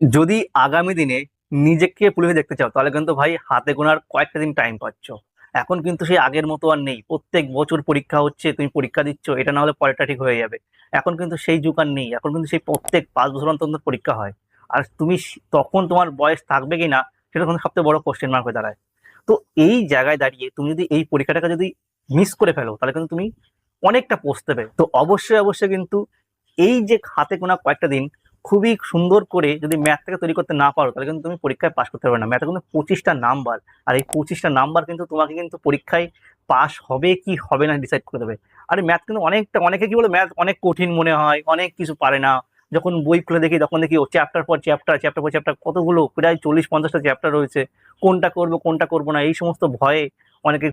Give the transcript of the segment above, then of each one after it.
যদি আগামী দিনে নিজেকে পুলিশে দেখতে চাও, তাহলে কিন্তু ভাই হাতে গোনার কয়েকটা দিন টাইম পাচ্ছ। এখন কিন্তু সেই আগের মতো আর নেই। প্রত্যেক বছর পরীক্ষা হচ্ছে, তুমি পরীক্ষা দিচ্ছ, এটা না হলে পরেরটা ঠিক হয়ে যাবে। এখন কিন্তু সেই যুগ আর নেই। এখন কিন্তু সেই প্রত্যেক পাঁচ বছর অন্তর পরীক্ষা হয়। আর তুমি তখন তোমার বয়স থাকবে কি না, সেটা কিন্তু সবচেয়ে বড় কোশ্চেন মার্ক হয়ে দাঁড়ায়। তো এই জায়গায় দাঁড়িয়ে তুমি যদি এই পরীক্ষাটাকে যদি মিস করে ফেলো, তাহলে কিন্তু তুমি অনেকটা পৌঁছতে পারবে তো অবশ্যই অবশ্যই কিন্তু এই যে হাতে গোনা কয়েকটা দিন খুবই সুন্দর করে যদি ম্যাথটাকে তৈরি করতে না পারো, তাহলে কিন্তু তুমি পরীক্ষায় পাশ করতে পারবে না। ম্যাথে কিন্তু পঁচিশটা নাম্বার আর এই পঁচিশটা নাম্বার কিন্তু তোমাকে কিন্তু পরীক্ষায় পাস হবে কি হবে না ডিসাইড করে দেবে। আর ম্যাথ কিন্তু অনেকটা, অনেকে কি বলে ম্যাথ অনেক কঠিন মনে হয়, অনেক কিছু পারে না। যখন বই খুলে দেখি, তখন দেখি, ও চ্যাপ্টার পর চ্যাপ্টার চ্যাপ্টার পর চ্যাপ্টার কতগুলো, প্রায় চল্লিশ পঞ্চাশটা চ্যাপ্টার রয়েছে। কোনটা করব কোনটা করব না, এই সমস্ত ভয়ে অনেকে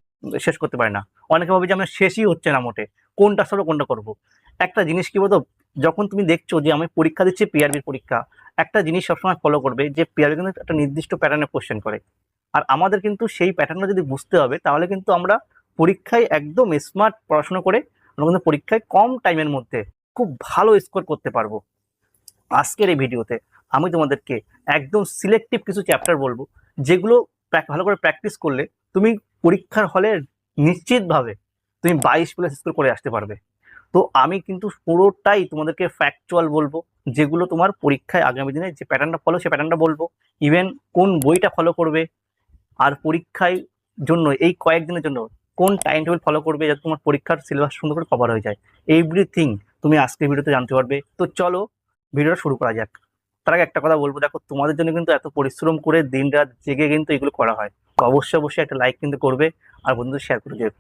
শেষ করতে পারে না। অনেকে ভাবে যে আমার শেষই হচ্ছে না মোটে। কোনটা সরো, কোনটা করব? একটা জিনিস কি বলতো, যখন তুমি দেখছ যে আমি পরীক্ষা দিচ্ছি পিআরবির পরীক্ষা, একটা জিনিস সবসময় ফলো করবে যে পিআরবি কিন্তু একটা নির্দিষ্ট প্যাটার্নে কোশ্চেন করে। আর আমাদের কিন্তু সেই প্যাটার্নটা যদি বুঝতে হবে, তাহলে কিন্তু আমরা পরীক্ষায় একদম স্মার্ট পড়াশোনা করে আমরা কিন্তু পরীক্ষায় কম টাইমের মধ্যে খুব ভালো স্কোর করতে পারব। আজকের এই ভিডিওতে আমি তোমাদেরকে একদম সিলেক্টিভ কিছু চ্যাপ্টার বলব, যেগুলো ভালো করে প্র্যাকটিস করলে তুমি পরীক্ষার হলে নিশ্চিতভাবে তুমি বাইশ প্লাস স্কোর করে আসতে পারবে। তো আমি কিন্তু পুরোটাই তোমাদেরকে ফ্যাকচুয়াল বলব, যেগুলো তোমার পরীক্ষায় আগামী দিনে যে প্যাটার্নটা ফলো সে প্যাটার্নটা বলব। ইভেন কোন বইটা ফলো করবে আর পরীক্ষায় জন্য, এই কয়েকদিনের জন্য কোন টাইম টেবিল ফলো করবে যাতে তোমার পরীক্ষার সিলেবাস সুন্দর করে কভার হয়ে যায়। এভরিথিং তুমি আজকের ভিডিওতে জানতে পারবে। তো চলো ভিডিওটা শুরু করা যাক। তার আগে একটা কথা বলব, দেখো তোমাদের জন্য কিন্তু এত পরিশ্রম করে দিন রাত জেগে কিন্তু এগুলো করা হয়। অবশ্যই অবশ্যই একটা লাইক কিন্তু করবে আর বন্ধুদের শেয়ার করে দিও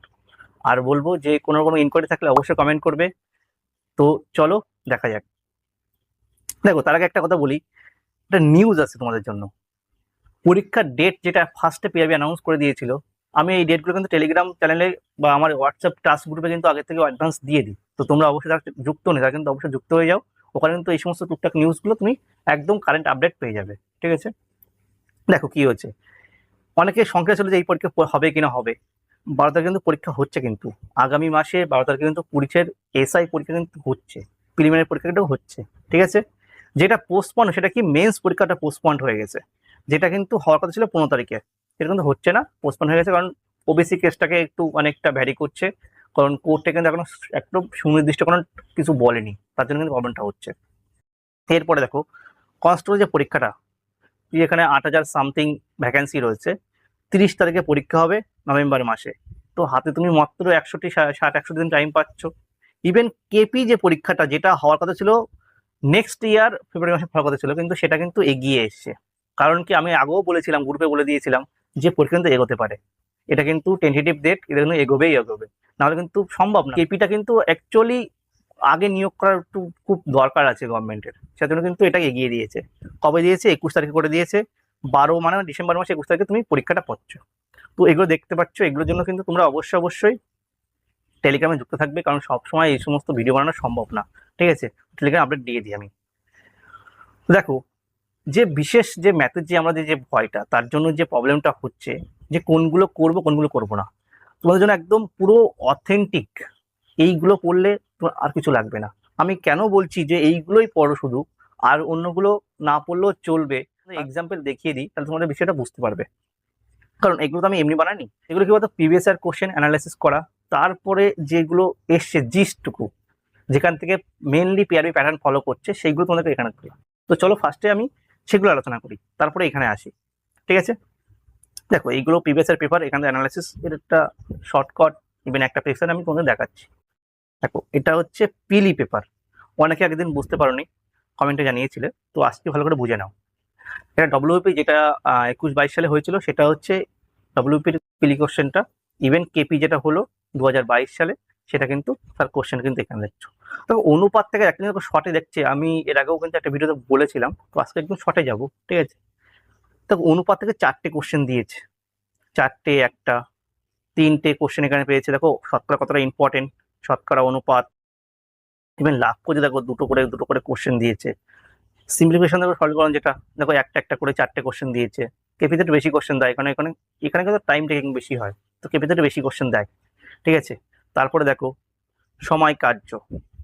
আর বলব যে কোনো রকম ইনকোয়ারি থাকলে অবশ্যই কমেন্ট করবে। তো চলো, দেখা যাক। দেখো, তার আগে একটা কথা বলি। একটা নিউজ আছে তোমাদের জন্য। পরীক্ষার ডেট যেটা ফার্স্টে পিআরবি অ্যানাউন্স করে দিয়েছিল, আমি এই ডেটগুলো কিন্তু টেলিগ্রাম চ্যানেলে বা আমার হোয়াটসঅ্যাপ টাস্ক গ্রুপে কিন্তু আগে থেকে অ্যাডভান্স দিয়ে দিই। তো তোমরা অবশ্যই তার যুক্ত নেই, তারা কিন্তু অবশ্যই যুক্ত হয়ে যাও। ওখানে কিন্তু এই সমস্ত টুকটাক নিউজগুলো তুমি একদম কারেন্ট আপডেট পেয়ে যাবে। ঠিক আছে? দেখো কি হচ্ছে অনেকে সংখ্যা ছিল যে এই পরীক্ষা হবে কিনা হবে। বারো তারিখে কিন্তু পরীক্ষা হচ্ছে কিন্তু। আগামী মাসে বারো তারিখে কিন্তু পুলিশের এসআই পরীক্ষা কিন্তু হচ্ছে প্রিলিমিনারি পরীক্ষাটাও হচ্ছে, ঠিক আছে? যেটা পোস্টপন্ড সেটা কি মেন্স পরীক্ষাটা পোস্টপন্ড হয়ে গেছে। যেটা কিন্তু হওয়ার কথা ছিল পনেরো তারিখে। সেটা কিন্তু হচ্ছে না পোস্টপন্ড হয়ে গেছে কারণ ওবিসি কেসটাকে একটু অনেকটা ভ্যারি করছে। কারণ কোর্টে কিন্তু এখনও একটু সুনির্দিষ্ট কোনো কিছু বলেনি। তার জন্য কিন্তু প্রবলেমটা হচ্ছে। এরপরে দেখো কনস্টেবল যে পরীক্ষাটা এখানে আট হাজার সামথিং ভ্যাকেন্সি রয়েছে তিরিশ তারিখে পরীক্ষা হবে নভেম্বর মাসে। তো হাতে তুমি মাত্র একষট্টি ষাট একশো দিন টাইম পাচ্ছ। ইভেন কেপি যে পরীক্ষাটা, যেটা হওয়ার কথা ছিল নেক্সট ইয়ার ফেব্রুয়ারি মাসে হওয়ার কথা ছিল, কিন্তু সেটা কিন্তু এগিয়ে এসছে। কারণ কি, আমি আগেও বলেছিলাম গ্রুপে বলে দিয়েছিলাম যে পরীক্ষা কিন্তু এগোতে পারে। এটা কিন্তু টেন্টেটিভ ডেট এটা কিন্তু এগোবেই এগোবে। নাহলে কিন্তু সম্ভব না। কেপিটা কিন্তু অ্যাকচুয়ালি আগে নিয়োগ করার একটু খুব দরকার আছে গভর্নমেন্টের সেজন্য কিন্তু এটা এগিয়ে দিয়েছে। কবে দিয়েছে? একুশ তারিখে করে দিয়েছে। বারো মানে ডিসেম্বর মাসে একুশ তারিখে তুমি পরীক্ষাটা পাচ্ছ তো এগুলো দেখতে পাচ্ছ, এগুলোর জন্য কিন্তু তোমরা অবশ্যই অবশ্যই টেলিগ্রামে যুক্ত থাকবে, কারণ সবসময় এই সমস্ত ভিডিও বানানো সম্ভব না। ঠিক আছে? টেলিগ্রাম আপডেট দিয়ে দিই আমি। দেখো, যে বিশেষ যে ম্যাথের যে আমাদের যে ভয়টা, তার জন্য যে প্রবলেমটা হচ্ছে, যে কোনগুলো করব কোনগুলো করব না। তোমাদের জন্য একদম পুরো অথেন্টিক এইগুলো পড়লে তোমার আর কিছু লাগবে না। আমি কেন বলছি যে এইগুলোই পড়ো শুধু, আর অন্যগুলো না পড়লেও চলবে এক্সাম্পল দেখিয়ে দিই, তাহলে তোমাদের বিষয়টা বুঝতে পারবে। কারণ এগুলো তো আমি এমনি বানাইনি। এগুলো কি বলতো? প্রিভিয়াস ইয়ার কোশ্চেন অ্যানালাইসিস করা। তারপরে যেগুলো এসছে জিস্টুকু যেখান থেকে মেনলি পিআরবি প্যাটার্ন ফলো করছে, সেইগুলো তোমাদেরকে এখানে করলাম তো চলো ফার্স্টে আমি সেগুলো আলোচনা করি, তারপরে এখানে আসি। ঠিক আছে? দেখো, এইগুলো প্রিভিয়াস ইয়ার পেপার এখানে অ্যানালাইসিস এর একটা শর্টকাট ইভেন একটা পেপার আমি তোমাদের দেখাচ্ছি। দেখো, এটা হচ্ছে পিলি পেপার অনেকে একদিন বুঝতে পারোনি কমেন্টে জানিয়েছিলে। তো আজকে ভালো করে বুঝে নাও। এটা ডব্লিউপি যেটা একুশ বাইশ সালে হয়েছিল, সেটা হচ্ছে ডব্লিউপির পিলি কোশ্চেনটা ইভেন কেপি যেটা হলো দু হাজার বাইশ সালে, সেটা কিন্তু তার কোশ্চেন কিন্তু এখানে দেখছ। তো অনুপাত থেকে একটা জিনিস শর্টে দেখছে, আমি এর আগেও কিন্তু একটা ভিডিওতে বলেছিলাম, তো আজকে একদম শর্টে যাব, ঠিক আছে? তো অনুপাত থেকে চারটে কোশ্চেন দিয়েছে, চারটে, একটা, তিনটে কোশ্চেন এখানে পেয়েছে, দেখো শতকরা কতটা ইম্পর্টেন্ট শতকরা অনুপাত ইভেন লাভ করে দেখো দুটো করে দুটো করে কোশ্চেন দিয়েছে। সিম্পলিফিকেশন দেখো সরলীকরণ যেটা, দেখো একটা একটা করে চারটে কোশ্চেন দিয়েছে। কেপিতে একটু বেশি কোশ্চেন দেয় এখানে এখানে এখানে কিন্তু টাইম টেকিং বেশি হয়। তো কেপিতে একটু বেশি কোশ্চেন দেয়, ঠিক আছে? তারপরে দেখো, সময় কার্য,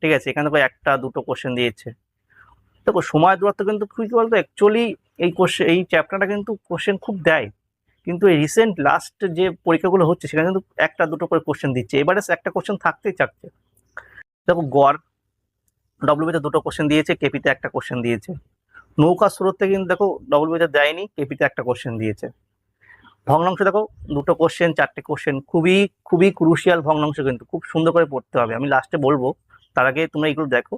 ঠিক আছে? এখানে দেখো একটা, দুটো কোশ্চেন দিয়েছে। দেখো, সময় দূরত্ব কিন্তু কি বলতো? অ্যাকচুয়ালি এই কোশ্চেন এই চ্যাপ্টারটা কিন্তু কোশ্চেন খুব দেয়। কিন্তু এই রিসেন্ট লাস্ট যে পরীক্ষাগুলো হচ্ছে, সেখানে কিন্তু একটা, দুটো করে কোশ্চেন দিচ্ছে। এবারে একটা কোশ্চেন থাকতেই থাকছে দেখো গড় ডব্লিউবিতে দুটো কোশ্চেন দিয়েছে কেপিতে একটা কোশ্চেন দিয়েছে নৌকা স্রোতে কিন্তু দেখো ডব্লিউবিতে দেয়নি কেপিতে একটা কোশ্চেন দিয়েছে ভগ্নাংশ দেখো দুটো কোশ্চেন চারটে কোশ্চেন খুবই খুবই ক্রুশিয়াল ভগ্নাংশ কিন্তু খুব সুন্দর করে পড়তে হবে আমি লাস্টে বলবো তার আগে তোমরা এগুলো দেখো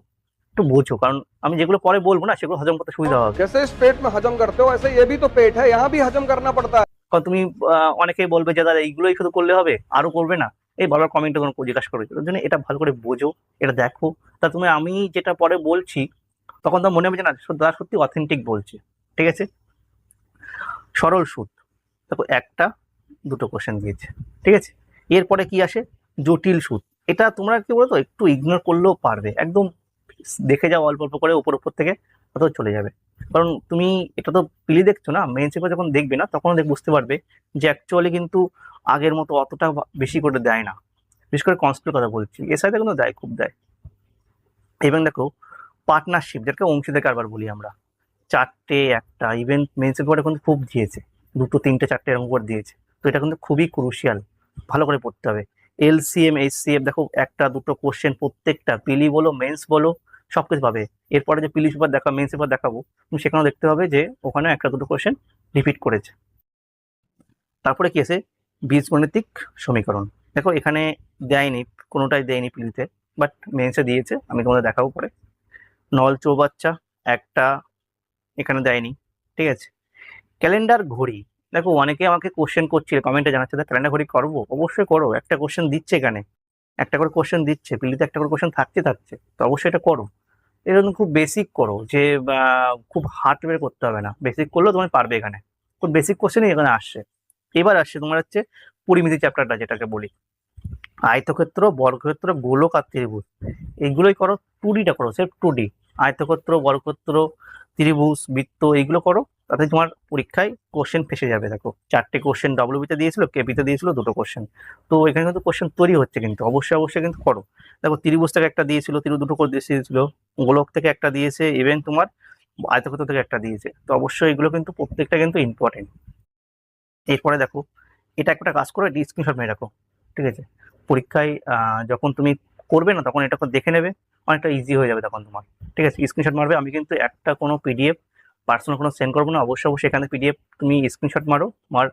একটু বোঝো কারণ আমি যেগুলো পরে বলবো না সেগুলো হজম করতে সুবিধা হবে जैसे इस पेट में हजम करते हो ऐसे ये भी तो पेट है यहाँ भी हजम करना पड़ता है কারণ তুমি আহ, অনেকেই বলবে যে দাদা এইগুলোই শুধু করলে হবে আরো করবে না এই বারবার কমেন্টে কোনো জিজ্ঞাসা করবে তার জন্য এটা ভালো করে বোঝো, এটা দেখো। তা তুমি, আমি যেটা পরে বলছি, তখন তো মনে হবে যে না দাদা সত্যি অথেন্টিক বলছে, ঠিক আছে? সরল সুদ দেখো, একটা, দুটো কোশ্চেন দিয়েছে, ঠিক আছে? এরপরে কি আসে? জটিল সুদ এটা তোমরা কি বলতো, একটু ইগনোর করলেও পারবে। একদম দেখে যাও অল্প অল্প করে উপর উপর থেকে অত চলে যাবে। কারণ তুমি, এটা তো পিলি দেখছ না? মেন চেপে যখন দেখবে না তখন দেখ, বুঝতে পারবে যে অ্যাকচুয়ালি কিন্তু আগের মতো অতটা বেশি করে দেয় না। বিশেষ করে কনস্টেবল কথা বলছি। সাথে কিন্তু দেয় খুব দেয় এবং দেখো পার্টনারশিপ যেটাকে অংশীদার কারবার বলি আমরা। চারটে একটা ইভেন্ট মেন্স পেপারে কিন্তু খুব দিয়েছে। দুটো, তিনটে, চারটে এরকম করে দিয়েছে। তো এটা কিন্তু খুবই ক্রুশিয়াল ভালো করে পড়তে হবে। এলসিএম এইচসিএফ দেখো, একটা, দুটো কোশ্চেন প্রত্যেকটা পিলি বলো মেন্স বলো সব কিছু পাবে। এরপরে যে পিলি পেপার দেখা মেন্স পেপার দেখাবো, তুমি সেখানেও দেখতে হবে যে ওখানে একটা, দুটো কোশ্চেন রিপিট করেছে। তারপরে কি আছে? বীজগণিতিক সমীকরণ। দেখো, এখানে দেয়নি, কোনোটাই দেয়নি পিলিতে বাট মেন্সে দিয়েছে, আমি তোমাদের দেখাবো পরে। নল চৌবাচ্চা একটা এখানে দেয়নি, ঠিক আছে? ক্যালেন্ডার ঘড়ি, দেখো, অনেকে আমাকে কোশ্চেন করছিল কমেন্টে জানাচ্ছে ক্যালেন্ডার ঘড়ি করব? অবশ্যই করো, একটা কোশ্চেন দিচ্ছে এখানে, একটা করে কোশ্চেন দিচ্ছে, পিলিতে একটা করে কোশ্চেন থাকতে থাকছে, তো অবশ্যই এটা করো। এটা কিন্তু খুব বেসিক করো, যে খুব হার্ড বের করতে হবে না বেসিক করলেও তুমি পারবে এখানে, খুব বেসিক কোশ্চেনই এখানে আসছে। এবার আসছে তোমার হচ্ছে পরিমিতি চ্যাপ্টারটা যেটাকে বলি। আয়তক্ষেত্র, বর্গক্ষেত্র, গোলক আর ত্রিভুজ। এইগুলোই করো টু ডিটা করো সেফ টু ডি আয়তক্ষেত্র, বর্গক্ষেত্র, ত্রিভুজ, বৃত্ত, এইগুলো করো, তাতে তোমার পরীক্ষায় কোশ্চেন ফেসে যাবে, দেখো। চারটে কোশ্চেন ডব্লিউবিতে দিয়েছিল কেপিতে দিয়েছিল, দুটো কোশ্চেন তো এখানে কিন্তু কোশ্চেন তৈরি হচ্ছে কিন্তু, অবশ্যই অবশ্যই কিন্তু করো। দেখো, ত্রিভুজ থেকে একটা দিয়েছিল, ত্রিভুজ দুটো করে দিয়েছিল, গোলক থেকে একটা দিয়েছে ইভেন তোমার আয়তক্ষেত্র থেকে একটা দিয়েছে। তো অবশ্যই এগুলো কিন্তু প্রত্যেকটা কিন্তু ইম্পর্টেন্ট এরপরে দেখো, এটা একটা কাজ করে স্ক্রিনশট মেরে রাখো, ঠিক আছে? পরীক্ষায় যখন তুমি করবে না, তখন এটা দেখে নেবে, অনেকটা ইজি হয়ে যাবে তখন তোমার, ঠিক আছে? স্ক্রিনশট মারবে, আমি কিন্তু একটা কোনো পিডিএফ পার্সোনাল কোনো সেন্ড করব না, অবশ্যই অবশ্যই এখানে পিডিএফ তুমি স্ক্রিনশট মারো তোমার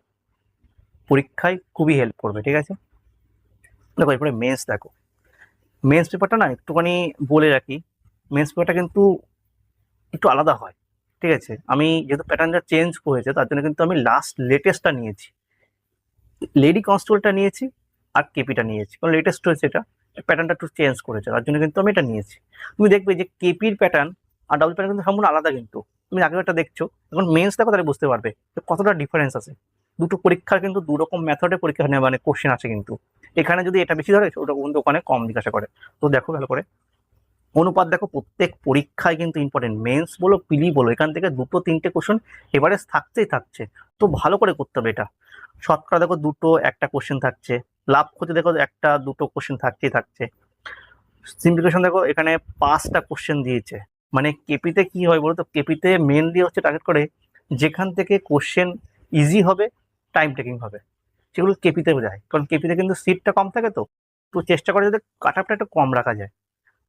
পরীক্ষায় খুবই হেল্প করবে, ঠিক আছে? দেখো, এরপরে মেন্স দেখো মেন্স পেপারটা না একটুখানি বলে রাখি মেন্স পেপারটা কিন্তু একটু আলাদা হয় ঠিক আছে? আমি যেহেতু প্যাটার্নটা চেঞ্জ করেছে, তার জন্য কিন্তু আমি লাস্ট লেটেস্টটা নিয়েছি। লেডি কনস্টেবলটা নিয়েছি আর কেপিটা নিয়েছি। কারণ লেটেস্ট হয়েছে এটা প্যাটার্নটা একটু চেঞ্জ করেছে, তার জন্য কিন্তু আমি এটা নিয়েছি। তুমি দেখবে যে কেপির প্যাটার্ন আর ডাবল প্যাটার্ন কিন্তু সম্পূর্ণ আলাদা কিন্তু। তুমি আগে একটা দেখছ, এখন মেন্স দেখো তাহলে বুঝতে পারবে যে কতটা ডিফারেন্স আছে। দুটো পরীক্ষার কিন্তু দু রকম মেথডে পরীক্ষা নেওয়া মানে কোশ্চেন আছে কিন্তু। এখানে যদি এটা বেশি ধরে, ওটা কিন্তু ওখানে কম জিজ্ঞাসা করে। তো দেখো ভালো করে। অনুপাত দেখো, প্রত্যেক পরীক্ষায় কিন্তু ইম্পর্টেন্ট মেন্স বলো পিলি বলো, এখান থেকে দুটো, তিনটে কোশ্চেন এভারেজ থাকতেই থাকছে। তো ভালো করে করতে হবে এটা। শতকরা দেখো দুটো, একটা কোশ্চেন থাকছে। লাভ ক্ষতি দেখো একটা, দুটো কোশ্চেন থাকতেই থাকছে। সিম্পলিফিকেশন দেখো, এখানে পাঁচটা কোশ্চেন দিয়েছে। মানে কেপিতে কি হয় বলো তো কেপিতে মেনলি হচ্ছে টার্গেট করে, যেখান থেকে কোশ্চেন ইজি হবে টাইম টেকিং হবে। সেগুলো কেপিতে যায় কারণ কেপিতে কিন্তু সিটটা কম থাকে তো। তো চেষ্টা করে যাতে কাট আপটা একটু কম রাখা যায়।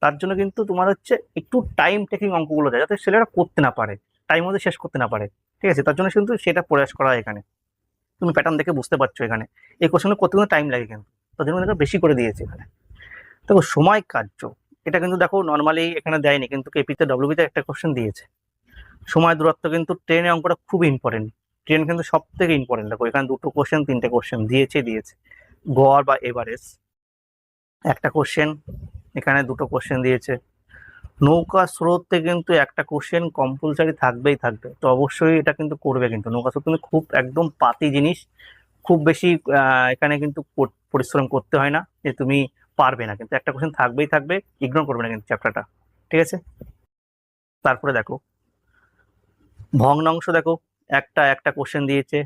তার জন্য কিন্তু তোমার হচ্ছে একটু টাইম টেকিং অঙ্কগুলো দেয়, যাতে ছেলেরা করতে না পারে। টাইম মধ্যে শেষ করতে না পারে, ঠিক আছে? তার জন্য কিন্তু সেটা প্রয়াস করা হয় এখানে। তুমি প্যাটার্ন দেখে বুঝতে পারছ এখানে। এই কোশ্চেনে কিন্তু টাইম লাগে কিন্তু? তার জন্য বেশি করে দিয়েছে এখানে। দেখো, সময় কার্য। এটা কিন্তু দেখো নর্মালি এখানে দেয়নি, কিন্তু কেপিতে ডব্লিউবিতে একটা কোশ্চেন দিয়েছে। সময় দূরত্ব কিন্তু ট্রেনে অঙ্কটা খুব ইম্পর্টেন্ট ট্রেন কিন্তু সব থেকে ইম্পর্টেন্ট দেখো, এখানে দুটো কোশ্চেন তিনটে কোশ্চেন দিয়েছে দিয়েছে। গড় বা এভারেজ একটা কোশ্চেন এখানে দুটো কোশ্চেন দিয়েছে। নৌকা স্রোতে কিন্তু একটা কোশ্চেন কম্পালসারি থাকবেই থাকবে। তো অবশ্যই এটা কিন্তু করবে কিন্তু। নৌকা স্রোত কিন্তু খুব একদম পাতি জিনিস। খুব বেশি এখানে কিন্তু পরিশ্রম করতে হয় না যে তুমি পারবে না। কিন্তু একটা কোশ্চেন থাকবেই থাকবে ইগনোর করবে না কিন্তু চ্যাপ্টারটা ঠিক আছে? তারপরে দেখো। ভগ্নাংশ দেখো। একটা একটা কোশ্চেন দিয়েছে।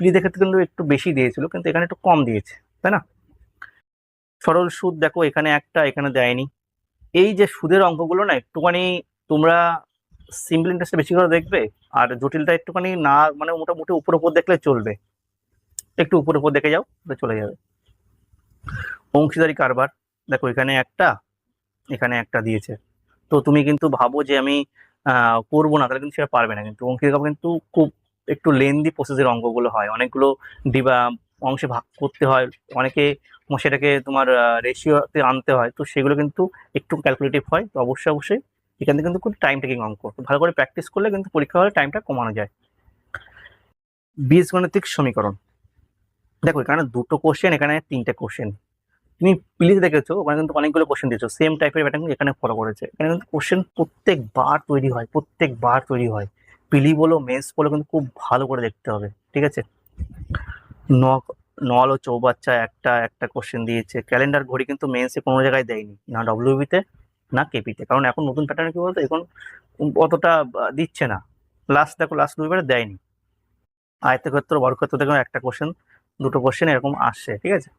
প্লিদের ক্ষেত্রে কিন্তু একটু বেশি দিয়েছিল, কিন্তু এখানে একটু কম দিয়েছে। তাই না? সরল সুদ দেখো, এখানে একটা, এখানে দেয়নি। এই যে সুদের অঙ্কগুলো না, একটুখানি তোমরা সিম্পল ইন্টারেস্টে বেশি করে দেখবে, আর জটিলটা একটুখানি না মানে মোটামুটি উপর উপর দেখলে চলবে। একটু উপর উপর দেখে যাও চলে যাবে। অংশীদারি কারবার, দেখো এখানে একটা এখানে একটা দিয়েছে। তো তুমি কিন্তু ভাবো যে আমি করব না, তাহলে কিন্তু সেটা পারবে না। কিন্তু অঙ্কিত কিন্তু খুব একটু লেন্দি প্রসেসের অঙ্কগুলো হয়। অনেকগুলো ডিবা অংশে ভাগ করতে হয়। অনেকে সেটাকে তোমার রেশিওতে আনতে হয়। তো সেগুলো কিন্তু একটু ক্যালকুলেটিভ হয়। তো অবশ্যই অবশ্যই এখান থেকে কিন্তু খুব টাইম টেকিং অঙ্ক। ভালো করে প্র্যাকটিস করলে কিন্তু পরীক্ষা হলে টাইমটা কমানো যায়। বীজগণিতিক সমীকরণ। দেখো, এখানে দুটো কোশ্চেন এখানে তিনটে কোশ্চেন তুমি প্লিজ দেখেছ, ওখানে কিন্তু অনেকগুলো কোশ্চেন দিয়েছ। সেম টাইপের প্যাটার্ন এখানে ফলো করেছে। এখানে কিন্তু কোশ্চেন প্রত্যেকবার তৈরি হয়, প্রত্যেকবার তৈরি হয়। পিলি বলো মেন্স বলো কিন্তু খুব ভালো করে দেখতে হবে। ঠিক আছে? নল ও চৌবাচ্চা একটা একটা কোশ্চেন দিয়েছে। ক্যালেন্ডার ঘড়ি কিন্তু মেন্সে কোনো জায়গায় দেয়নি, না ডব্লিউবিতে না কেপিতে কারণ এখন নতুন প্যাটার্ন কী বলতো? এখন অতটা দিচ্ছে না। লাস্ট দেখো লাস্ট দুইবারে দেয়নি। আয়তক্ষেত্র, বর্গক্ষেত্র দেখো, একটা কোশ্চেন দুটো কোশ্চেন এরকম আসছে, ঠিক আছে?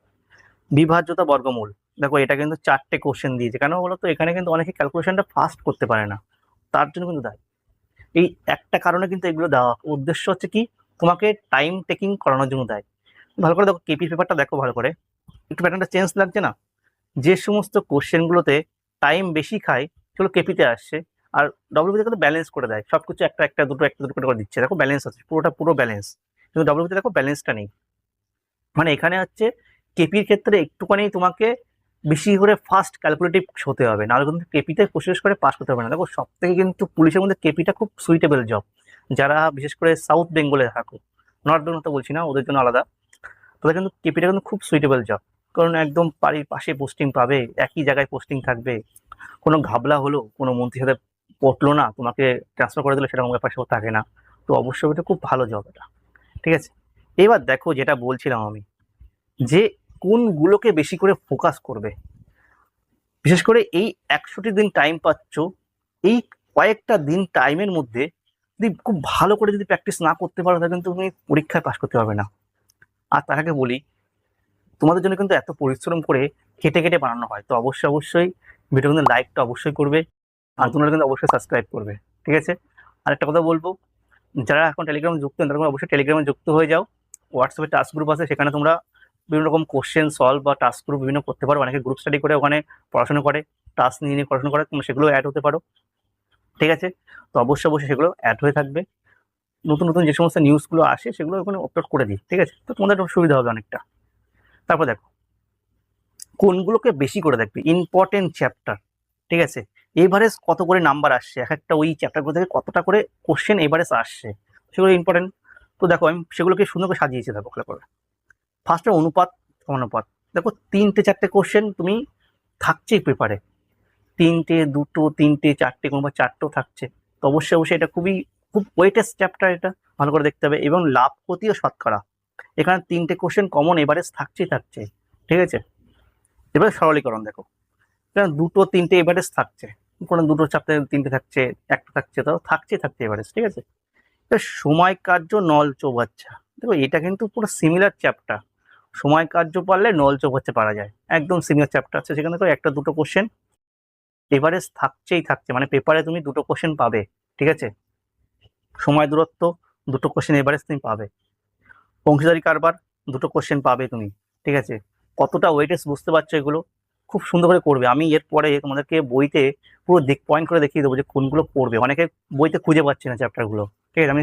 বিভাজ্যতা বর্গমূল। দেখো, এটা কিন্তু চারটে কোশ্চেন দিয়েছে। কেন বলো তো এখানে কিন্তু অনেকে ক্যালকুলেশনটা ফাস্ট করতে পারে না। তার জন্য কিন্তু দেয়। এই একটা কারণে কিন্তু এগুলো দেওয়া। উদ্দেশ্য হচ্ছে কি? তোমাকে টাইম টেকিং করানোর জন্য দেয়। ভালো করে দেখো কেপি পেপারটা দেখো ভালো করে। একটু প্যাটার্নটা চেঞ্জ লাগছে না? যে সমস্ত কোশ্চেনগুলোতে টাইম বেশি খায়, সেগুলো কেপিতে আসছে। আর ডব্লিউপিতে কিন্তু ব্যালেন্স করে দেয়। সব কিছু একটা একটা, দুটো একটা, দুটো করে দিচ্ছে। দেখো ব্যালেন্স আছে, পুরোটা পুরো ব্যালেন্স কিন্তু ডব্লিউপিতে দেখো ব্যালেন্সটা নেই। মানে এখানে হচ্ছে কেপির ক্ষেত্রে একটুখানি তোমাকে বেশি করে ফাস্ট ক্যালকুলেটিভ হতে হবে। নাহলে কিন্তু কেপিতে কোশিশ করে পাস করতে হবে না। দেখো সব থেকে কিন্তু পুলিশের মধ্যে কেপিটা খুব সুইটেবল জব যারা বিশেষ করে সাউথ বেঙ্গলে থাকো নর্থ বেঙ্গল তো বলছি না, ওদের জন্য আলাদা। তাদের কিন্তু কেপিটা কিন্তু খুব সুইটেবল জব কারণ একদম বাড়ির পাশে পোস্টিং পাবে, একই জায়গায় পোস্টিং থাকবে। কোনো ঘাবলা হলো, কোনো মন্ত্রীর সাথে পটলো না, তোমাকে ট্রান্সফার করে দিলে, সেরকম ব্যাপার সেও থাকে না। তো অবশ্যই এটা খুব ভালো জব এটা। ঠিক আছে? এবার দেখো যেটা বলছিলাম আমি, যে কোনগুলোকে বেশি করে ফোকাস করবে। বিশেষ করে এই একশোটি দিন টাইম পাচ্ছ, এই কয়েকটা দিন টাইমের মধ্যে যদি খুব ভালো করে যদি প্র্যাকটিস না করতে পারো, তাহলে কিন্তু তুমি পরীক্ষায় পাশ করতে পারবে না। আর তার আগে বলি, তোমাদের জন্য কিন্তু এত পরিশ্রম করে কেটে কেটে বানানো হয়, তো অবশ্যই অবশ্যই ভিডিও কিন্তু লাইকটা অবশ্যই করবে আর তোমরা কিন্তু অবশ্যই সাবস্ক্রাইব করবে, ঠিক আছে? আর একটা কথা বলব, যারা এখন টেলিগ্রামে যুক্ত তারা অবশ্যই টেলিগ্রামে যুক্ত হয়ে যাও হোয়াটসঅ্যাপে টাস্ক গ্রুপ আছে, সেখানে তোমরা বিভিন্ন রকম কোশ্চেন সলভ বা টাস্ক গ্রুপ বিভিন্ন করতে পারো, অনেকে গ্রুপ স্টাডি করে, ওখানে পড়াশোনা করে টাস্ক নিয়ে নিয়ে পড়াশোনা করে, তোমরা সেগুলো অ্যাড হতে পারো, ঠিক আছে? তো অবশ্যই অবশ্যই সেগুলো অ্যাড হয়ে থাকবে। নতুন নতুন যে সমস্ত নিউজগুলো আসে, সেগুলো ওখানে আপলোড করে দিই, ঠিক আছে? তো তোমাদের সুবিধা হবে অনেকটা। তারপর দেখো, কোনগুলোকে বেশি করে দেখবে? ইম্পর্টেন্ট চ্যাপ্টার ঠিক আছে? এভারেজ কত করে নাম্বার আসছে? এক একটা ওই চ্যাপ্টারগুলো থেকে কতটা করে কোশ্চেন এভারেজ আসছে? সেগুলো ইম্পর্টেন্ট তো দেখো, আমি সেগুলোকে সুন্দর করে সাজিয়েছি, দেখো, খেলা করে। ফার্স্টে অনুপাত অনুপাত দেখো, তিনটে চারটে কোশ্চেন তুমি থাকছেই পেপারে তিনটে, দুটো, তিনটে, চারটে কোনো বা চারটেও থাকছে। তো অবশ্যই অবশ্যই এটা খুবই খুব ওয়েটেস্ট চ্যাপ্টার এটা, ভালো করে দেখতে হবে। এবং লাভ ক্ষতি ও শতকরা। এখানে তিনটে কোশ্চেন কমন এভারেজ থাকছেই থাকছে ঠিক আছে? এবারে সরলীকরণ দেখো। এখানে দুটো, তিনটে এভারেজ থাকছে। কোনো দুটো চারটে তিনটে থাকছে, একটা থাকছে, তাও থাকছে থাকছে এভারেজ, ঠিক আছে? সময় কার্য নল চৌবাচ্চা। দেখো, এটা কিন্তু পুরো সিমিলার চ্যাপ্টার সময় কার্য পারলে নল চৌবাচ্চা পারা যায়। একদম সিমিলার চ্যাপ্টার আছে সেখানে তো একটা, দুটো কোশ্চেন এভারেজ থাকছেই থাকছে। মানে পেপারে তুমি দুটো কোশ্চেন পাবে। ঠিক আছে? সময় দূরত্ব, দুটো কোশ্চেন এভারেজ তুমি পাবে। অংশীদারি কারবার, দুটো কোশ্চেন পাবে তুমি, ঠিক আছে? কতটা ওয়েটেজ বুঝতে পারছ এগুলো? খুব সুন্দর করে করবে। আমি এরপরে তোমাদেরকে বইতে পুরো দিক পয়েন্ট করে দেখিয়ে দেবো যে কোনগুলো পড়বে। অনেকে বইতে খুঁজে পাচ্ছে না চ্যাপ্টারগুলো ঠিক আছে? আমি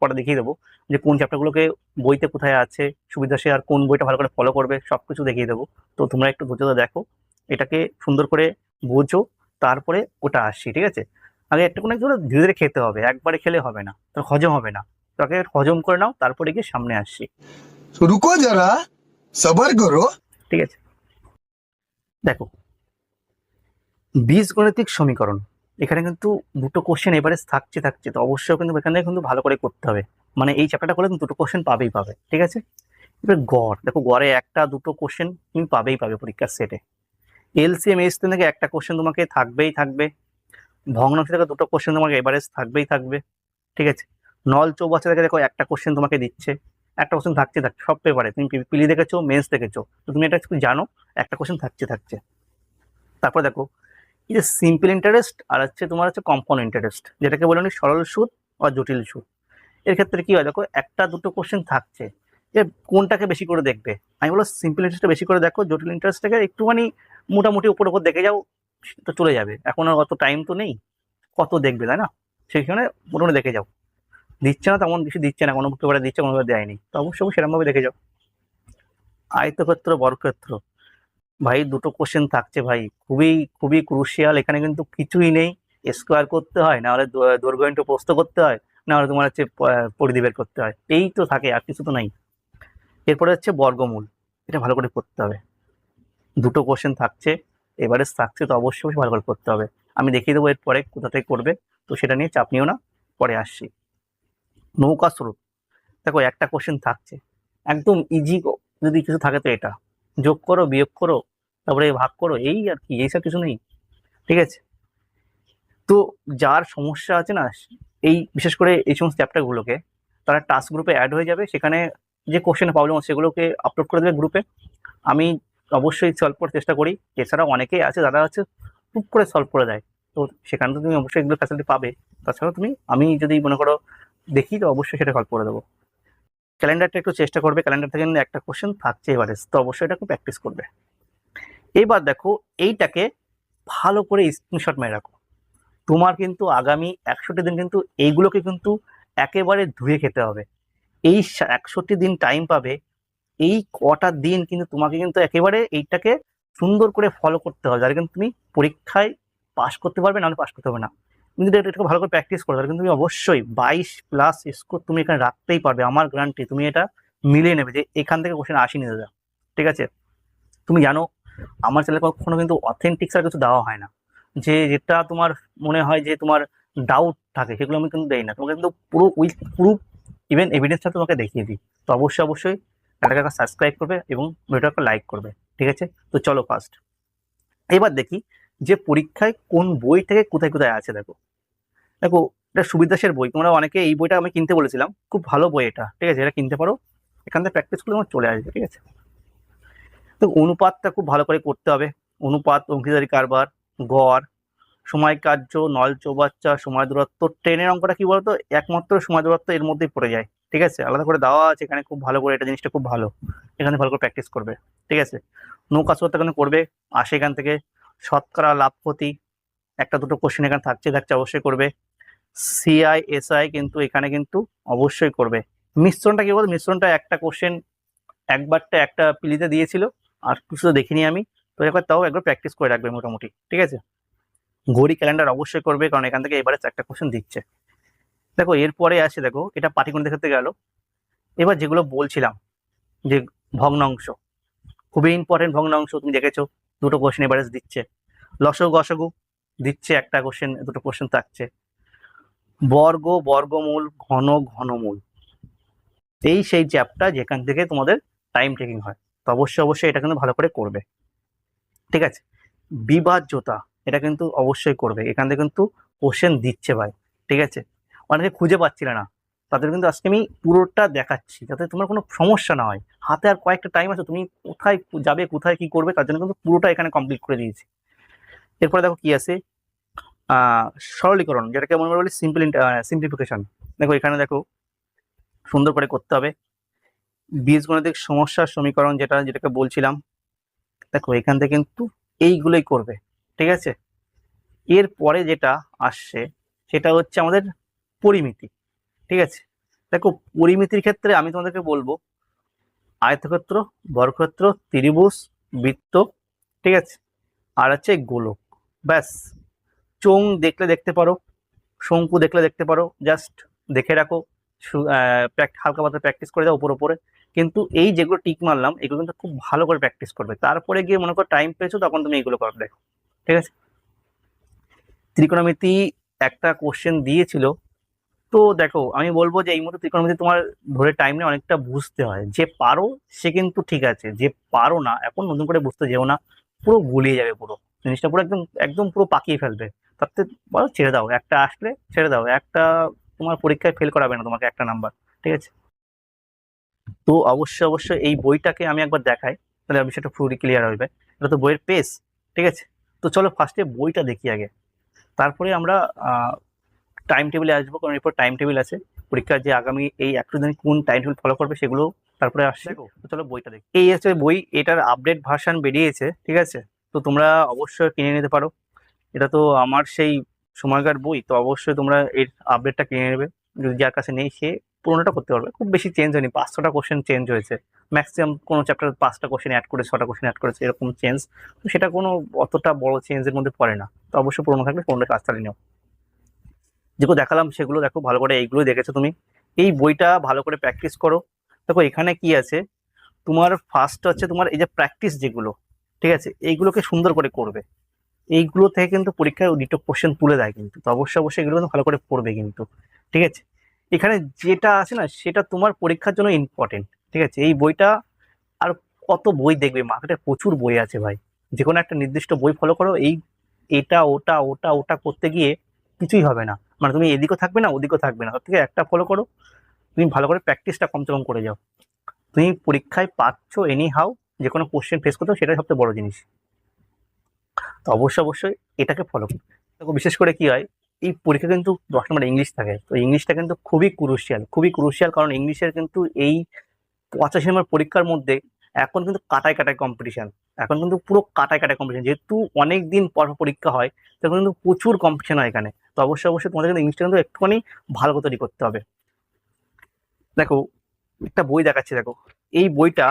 পরে দেখিয়ে দেবো যে কোন চ্যাপ্টারগুলোকে বইতে কোথায় আছে, সুবিধা সে আর কোন বইটা ভালো করে ফলো করবে সব কিছু দেখিয়ে দেবো। তো তোমরা একটু ধৈর্য ধরে দেখো, এটাকে সুন্দর করে বোঝো, তারপরে ওটা আসছি, ঠিক আছে? আগে একটা কোনো একটু ধীরে ধীরে খেতে হবে একবারে খেলে হবে না তার হজম হবে না। তাকে হজম করে নাও তারপরে গিয়ে সামনে আসছি। রুকো যারা সবার করো। ঠিক আছে। দেখো বীজগণিতিক সমীকরণ এখানে কিন্তু দুটো কোশ্চেন এবারে থাকছে থাকছে তো অবশ্যই কিন্তু এখানে কিন্তু ভালো করে করতে হবে। মানে এই চ্যাপ্টারটা করলে কিন্তু দুটো কোশ্চেন পাবেই পাবে ঠিক আছে? এবার গড় দেখো গড়ে একটা দুটো কোশ্চেন তুমি পাবেই পাবে পরীক্ষার সেটে এলসিএম এস থেকে একটা কোশ্চেন তোমাকে থাকবেই থাকবে। ভগ্নাংশ থেকে দুটো কোশ্চেন তোমাকে এভারেজ থাকবেই থাকবে, ঠিক আছে? নল চৌবাচ্চা থেকে দেখো একটা কোশ্চেন তোমাকে দিচ্ছে, একটা কোশ্চেন থাকছে থাকছে সব পেপারে তুমি পিলি দেখেছ মেন্স দেখেছ, তো তুমি এটা একটু জানো, একটা কোশ্চেন থাকছে থাকছে। তারপর দেখো, এই যে সিম্পল ইন্টারেস্ট আর হচ্ছে তোমার হচ্ছে কম্পাউন্ড ইন্টারেস্ট যেটাকে বলে সরল সুদ বা জটিল সুদ। এর ক্ষেত্রে কি হয় দেখো, একটা দুটো কোশ্চেন থাকছে, যে কোনটাকে বেশি করে দেখবে? আমি বলো সিম্পল ইন্টারেস্টটা বেশি করে দেখো, জটিল ইন্টারেস্টটাকে একটুখানি মোটামুটি উপর উপর দেখে যাও তো চলে যাবে। এখন আর অত টাইম তো নেই। কত দেখবে, তাই না? সেইখানে মোটামুটি দেখে যাও। দিচ্ছে না তেমন কিছু দিচ্ছে না, কোনো পেপারে দিচ্ছে, কোনো দেয়নি। তো অবশ্যই সেরকমভাবে দেখে যাও। আয়তক্ষেত্র, বর্গক্ষেত্র। ভাই, দুটো কোশ্চেন থাকছে ভাই। খুবই খুবই ক্রুশিয়াল এখানে কিন্তু কিছুই নেই। স্কোয়ার করতে হয় না হলে দৈ- দৈর্ঘ্য ইন্টু প্রস্থ করতে হয় না হলে তোমার হচ্ছে পরিধি বের করতে হয়। এই তো থাকে, আর কিছু তো নাই। এরপরে হচ্ছে বর্গমূল। এটা ভালো করে করতে হবে। দুটো কোশ্চেন থাকছে। এবারে তো অবশ্যই অবশ্যই ভালো করে করতে হবে। আমি দেখিয়ে দেবো এরপরে কোথা থেকে করবে, তো সেটা নিয়ে চাপ নিও না, পরে আসছি। নৌকা স্রোত দেখো, একটা কোশ্চেন থাকছে। একদম ইজি যদি কিছু থাকে তো এটা। যোগ করো, বিয়োগ করো, তারপরে ভাগ করো, এই আর কি এইসব কিছু নেই। ঠিক আছে? তো যার সমস্যা আছে না, এই বিশেষ করে এই সমস্ত চ্যাপ্টারগুলোকে তারা টাস্ক গ্রুপে অ্যাড হয়ে যাবে। সেখানে যে কোশ্চেনের প্রবলেম সেগুলোকে আপলোড করে দেবে গ্রুপে আমি অবশ্যই সলভ করার চেষ্টা করি। এছাড়া অনেকেই আছে যারা আছে খুব করে সলভ করে দেয়। তো সেখানে তো তুমি অবশ্যই এগুলো ফ্যাসিলিটি পাবে। তাছাড়াও তুমি, আমি যদি মনে করো দেখি, তো অবশ্যই সেটা সলভ করে দেবো। ক্যালেন্ডারটা একটু চেষ্টা করবে। ক্যালেন্ডার থেকে একটা কোশ্চেন থাকছে এবারে। তো অবশ্যই এটা প্র্যাকটিস করবে। এবার দেখো, এইটাকে ভালো করে স্ক্রিনশট মেরে রাখো। তোমার কিন্তু আগামী একষট্টি দিন কিন্তু এইগুলোকে কিন্তু একেবারে ধুয়ে খেতে হবে। এই একষট্টি দিন টাইম পাবে এই কটা দিন কিন্তু তোমাকে কিন্তু একেবারে এইটাকে সুন্দর করে ফলো করতে হবে। যাতে কিন্তু তুমি পরীক্ষায় পাশ করতে পারবে নাহলে পাশ করতে হবে না। তুমি যদি এটাকে ভালো করে প্র্যাকটিস করো। তাহলে কিন্তু তুমি অবশ্যই বাইশ প্লাস স্কোর তুমি এখানে রাখতেই পারবে। আমার গ্যারান্টি তুমি এটা মিলিয়ে নেবে যে এখান থেকে কোশ্চেন আসেনি দাদা। ঠিক আছে? তুমি জানো, আমার চ্যানেলে কখনো কিন্তু অথেন্টিক ছাড়া কিছু দেওয়া হয় না। যে যেটা তোমার মনে হয় যে তোমার ডাউট থাকে, সেগুলো আমি কিন্তু দেই না। তোমাকে কিন্তু পুরো উইথ প্রুফ ইভেন এভিডেন্সটা তোমাকে দেখিয়ে দিই। তো অবশ্যই অবশ্যই একটা সাবস্ক্রাইব করবে এবং ভিডিওটাকে লাইক করবে, ঠিক আছে? তো চলো ফার্স্ট এবার দেখি যে পরীক্ষায় কোন বই থেকে কোথায় কোথায় আছে, দেখো। দেখো, এটা সুবিদাসের বই। তোমরা অনেকে এই বইটা আমি কিনতে বলেছিলাম। খুব ভালো বই এটা, ঠিক আছে? এটা কিনতে পারো। এখান থেকে প্র্যাকটিস করলে তোমার চলে আসবে, ঠিক আছে? তো অনুপাতটা খুব ভালো করে করতে হবে। অনুপাত অংশীদারি কারবার, গড়, সময় কার্য, নল চৌবাচ্চা, সময় দূরত্ব। ট্রেনের অঙ্কটা কি বলতো? একমাত্র সময় দূরত্ব এর মধ্যেই পড়ে যায়। ঠিক আছে? আলাদা করে দেওয়া আছে এখানে, খুব ভালো করে। এটা জিনিসটা খুব ভালো। এখানে ভালো করে প্র্যাকটিস করবে। ঠিক আছে? নৌকা স্রোত এখানে করবে। আসে এখান থেকে। শতকরা লাভ ক্ষতি। একটা দুটো কোশ্চেন এখানে থাকছে থাকছে অবশ্যই করবে। সিআই এসআই কিন্তু এখানে কিন্তু অবশ্যই করবে। মিশ্রণটা কি বলতো? মিশ্রণটা একটা কোশ্চেন একবারটা একটা পিলিতে দিয়েছিল। আর কিছু তো দেখিনি আমি। তো একবার তাও একবার প্র্যাকটিস করে রাখবে মোটামুটি। ঠিক আছে? ঘড়ি ক্যালেন্ডার অবশ্যই করবে। কারণ এখান থেকে এবারে একটা কোশ্চেন দিচ্ছে। দেখো, এরপরে আসে দেখো, এটা পাটিগণিতের ক্ষেত্রে গেল। এবার যেগুলো বলছিলাম, যে ভগ্নাংশ, খুবই ইম্পর্টেন্ট ভগ্নাংশ তুমি দেখেছ, দুটো কোশ্চেন এবারে দিচ্ছে। লসগু, গসগু দিচ্ছে, একটা কোশ্চেন দুটো কোশ্চেন থাকছে। বর্গ, বর্গমূল, ঘন, ঘনমূল। এই সেই চ্যাপ্টার যেখান থেকে তোমাদের টাইম টেকিং হয়। তো অবশ্যই অবশ্যই এটা কিন্তু ভালো করে করবে। ঠিক আছে? বিভাজ্যতা, এটা কিন্তু অবশ্যই করবে। এখান থেকে কিন্তু কোশ্চেন দিচ্ছে ভাই। ঠিক আছে? অনেকে খুঁজে পাচ্ছিল না। তাদের কিন্তু আজকে আমি পুরোটা দেখাচ্ছি, যাতে তোমার কোনো সমস্যা না হয়। হাতে আর কয়েকটা টাইম আছে, তুমি কোথায় যাবে, কোথায় কি করবে, তার জন্য কিন্তু পুরোটা এখানে কমপ্লিট করে দিয়েছি। এরপরে দেখো কি আছে? সরলীকরণ, যেটাকে মনে বলি সিম্পল সিম্পলিফিকেশন দেখো এখানে দেখো, সুন্দর করে করতে হবে। বীজগণিতিক সমস্যার সমীকরণ যেটা, যেটাকে বলছিলাম, দেখো এখান থেকে কিন্তু এইগুলোই করবে, ঠিক আছে? এরপরে যেটা আসছে, সেটা হচ্ছে আমাদের পরিমিতি, ঠিক আছে? দেখো, পরিমিতির ক্ষেত্রে আমি তোমাদেরকে বলব, আয়তক্ষেত্র, বর্গক্ষেত্র, ত্রিভুজ, বৃত্ত, ঠিক আছে? আর হচ্ছে গোলক, ব্যাস। চোং দেখলে দেখতে পারো, শঙ্কু দেখলে দেখতে পারো জাস্ট দেখে রাখো হালকা পাতলা প্র্যাকটিস করে দাও উপর উপরে কিন্তু এই যেগুলো টিক মারলাম, এগুলো কিন্তু খুব ভালো করে প্র্যাকটিস করবে। তারপরে গিয়ে মনে করো টাইম পেয়েছ, তখন তুমি এইগুলো করবে দেখো, ঠিক আছে? ত্রিকোণমিতি একটা কোশ্চেন দিয়েছিল তো দেখো, আমি বলব যে এই মতো ত্রিকোণমিতি তোমার ধরে টাইম নিয়ে অনেকটা বুঝতে হয়। যে পারো, সে কিন্তু ঠিক আছে। যে পারো না, এখন নতুন করে বুঝতে যেও না, পুরো গুলিয়ে যাবে পুরো। জিনিসটা পুরো একদম একদম পুরো পাকিয়ে ফেলবে। তাতে বলো ছেড়ে দাও, একটা আসলে ছেড়ে দাও, একটা তোমার পরীক্ষায় ফেল করাবে না তোমাকে একটা নাম্বার ঠিক আছে? তো অবশ্যই অবশ্যই এই বইটাকে আমি একবার দেখাই, তাহলে বিষয়টা পুরোই ক্লিয়ার হবে এটা তো বইয়ের পেজ, ঠিক আছে? তো চলো ফার্স্টে বইটা দেখি আগে। তারপরে আমরা টাইম টেবিলে আসব কারণ এরপর টাইম টেবিল আছে। পরীক্ষার যে আগামী এই একটু দিন কোন টাইম টেবিল ফলো করবে সেগুলো তারপরে আসছে। চলো বইটা দেখি। এই হচ্ছে বই এটার আপডেট ভার্সান বেরিয়েছে ঠিক আছে? তো তোমরা অবশ্যই কিনে নিতে পারো। এটা তো আমার সেই সময়কার বই তো অবশ্যই তোমরা এর আপডেটটা কিনে নেবে। যদি যার কাছে নেই সে পুরোনোটা করতে পারবে। খুব বেশি চেঞ্জ হয়নি পাঁচশোটা কোশ্চেন চেঞ্জ হয়েছে। ম্যাক্সিমাম কোনো চ্যাপ্টার পাঁচটা কোশ্চেন অ্যাড করে ছটা কোশ্চেন অ্যাড করেছে এরকম চেঞ্জ তো সেটা কোনো অতটা বড় চেঞ্জের মধ্যে পড়ে না। তো অবশ্যই পুরোনো থাকলে পুরোনো কাজ চালিয়ে নাও। যেগুলো দেখালাম সেগুলো, দেখো, ভালো করে এইগুলো দেখেছ তুমি। এই বইটা ভালো করে প্র্যাকটিস করো। দেখো, এখানে কি আছে? তোমার ফার্স্ট হচ্ছে তোমার এই যে প্র্যাকটিস যেগুলো, ঠিক আছে? এইগুলোকে সুন্দর করে করবে। এইগুলো থেকে কিন্তু পরীক্ষায় ডিটো কোশ্চেন তুলে দেয় কিন্তু। তো অবশ্যই অবশ্যই এগুলো কিন্তু ভালো করে পড়বে কিন্তু, ঠিক আছে? এখানে যেটা আছে না, সেটা তোমার পরীক্ষার জন্য ইম্পর্টেন্ট ঠিক আছে? এই বইটা আর কত বই দেখবে? মার্কেটে প্রচুর বই আছে ভাই। যে কোনো একটা নির্দিষ্ট বই ফলো করো, এই এটা, ওটা ওটা ওটা করতে গিয়ে কিছুই হবে না। মানে তুমি এদিকেও থাকবে না, ওদিকেও থাকবে না। তার থেকে একটা ফলো করো, তুমি ভালো করে প্র্যাকটিসটা কমসে কম করে যাও। তুমি পরীক্ষায় পাচ্ছ এনি হাউ যে কোনো কোশ্চেন ফেস করতে সেটাই সবচেয়ে বড় জিনিস। তো অবশ্যই অবশ্যই এটাকে ফলো করো। বিশেষ করে কি হয়, এই পরীক্ষা কিন্তু দশ নম্বর ইংলিশ থাকে। তো ইংলিশটা কিন্তু খুবই ক্রুশিয়াল খুবই ক্রুশিয়াল কারণ ইংলিশের কিন্তু এই পঁচাশি নম্বর পরীক্ষার মধ্যে এখন কিন্তু কাটায় কাটায় কম্পিটিশন এখন কিন্তু পুরো কাটায় কাটায় কম্পিটিশন যেহেতু অনেক দিন পর পর পরীক্ষা হয়, তখন কিন্তু প্রচুর কম্পিটিশন হয় এখানে। তো অবশ্যই অবশ্যই তোমাদের কিন্তু ইংলিশটা কিন্তু একটুখানি ভালো করে তৈরি করতে হবে। দেখো, একটা বই দেখাচ্ছি, দেখো। এই বইটা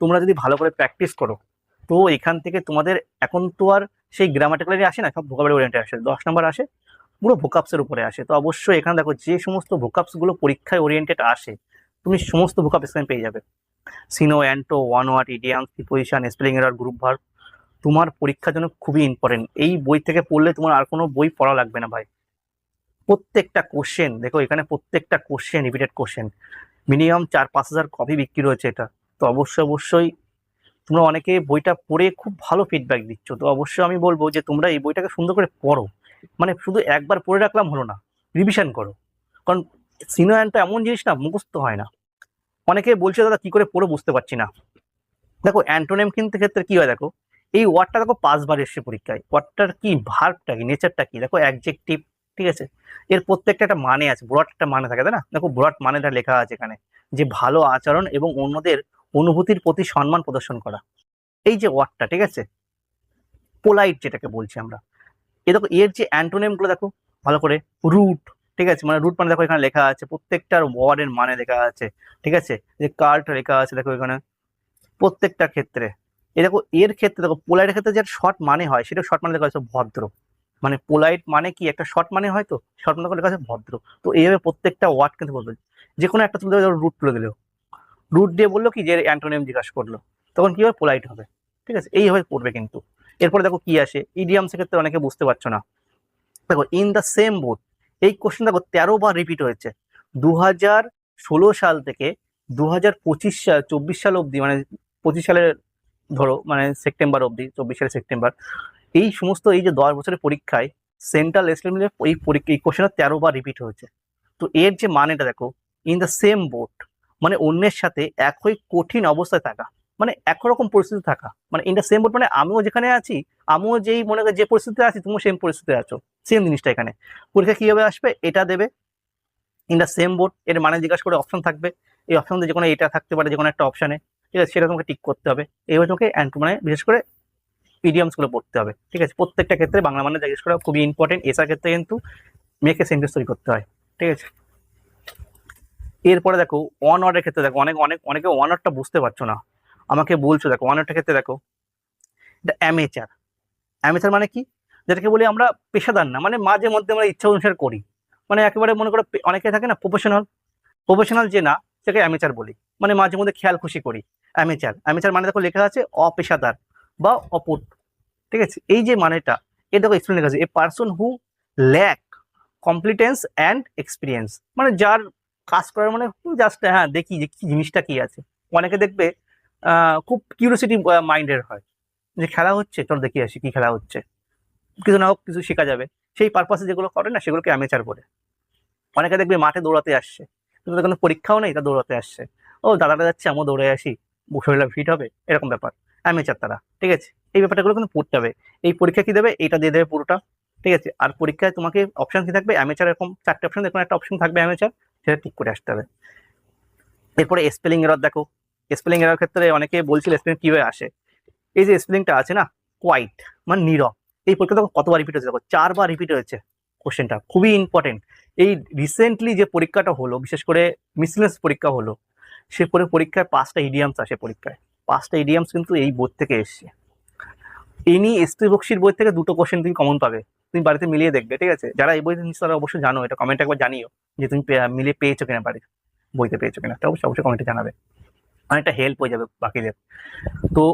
তোমরা যদি ভালো করে প্র্যাকটিস করো, তো এখান থেকে তোমাদের এখন তো আর সেই গ্রামাটিক্যালি আসে না, সব ভোকাবুলারি ওরিয়েন্টে আসে। দশ নম্বর আসে, পুরো ভোকাপসের উপরে আসে। তো অবশ্যই এখানে দেখো, যে সমস্ত ভোকাপসগুলো পরীক্ষায় ওরিয়েন্টেড আসে, তুমি সমস্ত ভোকাপ এখানে পেয়ে যাবে। Syno anto one word idiom preposition spelling error group verb তোমার পরীক্ষার জন্য খুবই ইম্পর্টেন্ট এই বই থেকে পড়লে তোমার আর কোনো বই পড়া লাগবে না ভাই। প্রত্যেকটা কোশ্চেন দেখো এখানে প্রত্যেকটা কোশ্চেন রিপিটেড কোশ্চেন মিনিমাম চার পাঁচ হাজার কপি বিক্রি হয়েছে এটা। তো অবশ্যই অবশ্যই তোমরা অনেকে বইটা পড়ে খুব ভালো ফিডব্যাক দিচ্ছ। তো অবশ্যই আমি বলব যে তোমরা এই বইটাকে সুন্দর করে পড়ো। মানে শুধু একবার পড়ে রাখলাম হলো না। রিভিশন করো। কারণ সিনোয়ানটা এমন জিনিস না, মুখস্থ হয় না। অনেকে বলছে, দাদা, কি করে পড়ে বুঝতে পারছি না। দেখো, অ্যান্টোনেম কিন্তু ক্ষেত্রে কি হয় দেখো, এই ওয়ার্ডটা দেখো পাঁচবার এসছে পরীক্ষায়। ওয়ার্ডটার কি ভার্বটা কি, নেচারটা কি? দেখো অ্যাডজেক্টিভ ঠিক আছে? এর প্রত্যেকটা একটা মানে আছে ব্রড একটা মানে থাকে, তাই না? দেখো ব্রড মানেটা লেখা আছে এখানে, যে ভালো আচরণ এবং অন্যদের অনুভূতির প্রতি সম্মান প্রদর্শন করা। এই যে ওয়ার্ডটা, ঠিক আছে? পোলাইট যেটাকে বলছি আমরা। এ দেখো, এর যে অ্যান্টোনেমগুলো দেখো, ভালো করে, রুট ঠিক আছে? মানে রুট মানে দেখো এখানে লেখা আছে, প্রত্যেকটার ওয়ার্ডের মানে লেখা আছে, ঠিক আছে? যে কার্ট লেখা আছে দেখো এখানে, প্রত্যেকটা ক্ষেত্রে। এ দেখো, এর ক্ষেত্রে দেখো পোলাইটের ক্ষেত্রে যে শর্ট মানে হয়, সেটা শর্ট মানে লেখা আছে ভদ্র। মানে পোলাইট মানে কি? একটা শর্ট মানে হয় তো? শর্ট মানে লেখা আছে ভদ্র। তো এইভাবে প্রত্যেকটা ওয়ার্ড কিন্তু বলবে। যে কোনো একটা তুলে রুট তুলে দিলেও রুট দিয়ে বলল কি? যে অ্যান্টোনিয়াম জিজ্ঞাসা করল। তখন কি হবে? পোলাইট হবে। ঠিক আছে? এইভাবে পড়বে কিন্তু। এরপরে দেখো কি আসে? ইডিয়ামসের ক্ষেত্রে অনেকে বুঝতে পারছ না। দেখো ইন দ্য সেম বুথ এই কোশ্চেন দেখো তেরো বার রিপিট হয়েছে। দু হাজার ষোলো সাল থেকে দু হাজার পঁচিশ সাল, চব্বিশ সাল অবধি মানে পঁচিশ সালের ধরো মানে সেপ্টেম্বর অবধি, চব্বিশ সালের সেপ্টেম্বর, এই সমস্ত এই যে দশ বছরের পরীক্ষায় সেন্ট্রাল এসেম্বলি এই পরীক্ষা, এই কোশ্চেনটা তেরো বার রিপিট হয়েছে। তো এর যে মানেটা দেখো ইন দ্য সেম বোট মানে অন্যের সাথে একই কঠিন অবস্থায় থাকা মানে একরকম পরিস্থিতি থাকা মানে ইন দ্য সেম বোট মানে আমিও যেখানে আছি, আমিও যেই মনে করি যে পরিস্থিতিতে আছি, তুমিও সেম পরিস্থিতিতে আছো। সেম জিনিসটা এখানে। পরীক্ষা কীভাবে আসবে? এটা দেবে। ইন দ্য সেম বোর্ড এর মানে জিজ্ঞাসা করে অপশন থাকবে। এই অপশন যে কোনো এটা থাকতে পারে যে কোনো একটা অপশানে ঠিক আছে? সেটা তোমাকে টিক করতে হবে। এইভাবে তোমাকে মানে বিশেষ করে পিডিএমসগুলো পড়তে হবে। ঠিক আছে? প্রত্যেকটা ক্ষেত্রে বাংলা মানে জিজ্ঞেস করা খুবই ইম্পর্টেন্ট এসার ক্ষেত্রে কিন্তু মেয়েকে সেন্টেন্স তৈরি করতে হয়। ঠিক আছে? এরপরে দেখো ওয়ান ওয়ার্ডের ক্ষেত্রে দেখো, অনেক অনেক, অনেকে ওয়ান ওয়ার্ডটা বুঝতে পারছ না। আমাকে বলছো দেখো ওয়ান ওয়ার্ডের ক্ষেত্রে দেখো এটা অ্যামেচার অ্যামেচার মানে কি? যেটাকে বলি আমরা পেশাদার না মানে মাঝে মধ্যে আমরা ইচ্ছা অনুসারে করি। মানে একেবারে মনে করো অনেকে থাকে না প্রফেশনাল প্রফেশনাল যে না, সেটাকে অ্যামেচার বলি। মানে মাঝে মধ্যে খেয়াল খুশি করি অ্যামেচার অ্যামেচার মানে দেখো লেখা আছে অপেশাদার বা অপট ঠিক আছে? এই যে মানেটা, এটা দেখো এক্সপ্লেন লেখা আছে a person who lack competence and experience মানে যার কাজ করার মানে জাস্ট হ্যাঁ দেখি যে কি জিনিসটা কি আছে। অনেকে দেখবে খুব কিউরিয়াসিটি মাইন্ডের হয়। যে খেলা হচ্ছে, চল দেখি আসি কি খেলা হচ্ছে। কিছু না হোক, কিছু শেখা যাবে। সেই পারপাসে যেগুলো করে না, সেগুলোকে অ্যামেচার বলে। অনেকে দেখবে মাঠে দৌড়াতে আসছে, কিন্তু কোনো পরীক্ষাও নেই তা দৌড়াতে আসছে। ও, দাদাটা যাচ্ছে, আমিও দৌড়ে আসি। শরীরটা ফিট হবে? এরকম ব্যাপার। অ্যামেচার তারা, ঠিক আছে? এই ব্যাপারটাগুলো কিন্তু পড়তে হবে। এই পরীক্ষা কি দেবে? এটা দিয়ে দেবে পুরোটা, ঠিক আছে? আর পরীক্ষায় তোমাকে অপশন কি থাকবে? অ্যামেচার এরকম চারটে অপশন দেখুন একটা অপশন থাকবে অ্যামেচার সেটা ঠিক করে আসতে হবে। এরপরে স্পেলিং এরর দেখো। স্পেলিং এরর ক্ষেত্রে অনেকে বলছিল স্পেলিং কীভাবে আসে? এই যে স্পেলিংটা আছে না কোয়াইট মানে নীরব। এই পরীক্ষা দেখো কতবার রিপিট হয়েছে? দেখো, চারবার রিপিট হয়েছে কোশ্চেনটা খুবই ইম্পর্টেন্ট এই রিসেন্টলি যে পরীক্ষাটা হলো, বিশেষ করে মিসলেন্স পরীক্ষা হলো, সে পরে পরীক্ষায় পাঁচটা ইডিয়ামস আসে পরীক্ষায়। পাঁচটা ইডিয়ামস কিন্তু এই বোর্ড থেকে এসছে। এনি এসপি বক্সির বই থেকে দুটো কোশ্চেন তুমি কমন পাবে। তুমি বাড়িতে মিলিয়ে দেখবে, ঠিক আছে? যারা এই বইতে নিশ্চয় তারা অবশ্যই জানো, এটা কমেন্ট একবার জানিও যে তুমি মিলিয়ে পেয়েছ কিনা বাড়িতে বইতে পেয়েছ কিনা। এটা অবশ্যই অবশ্যই কমেন্টে জানাবে। অনেকটা হেল্প হয়ে যাবে বাকিদের। তো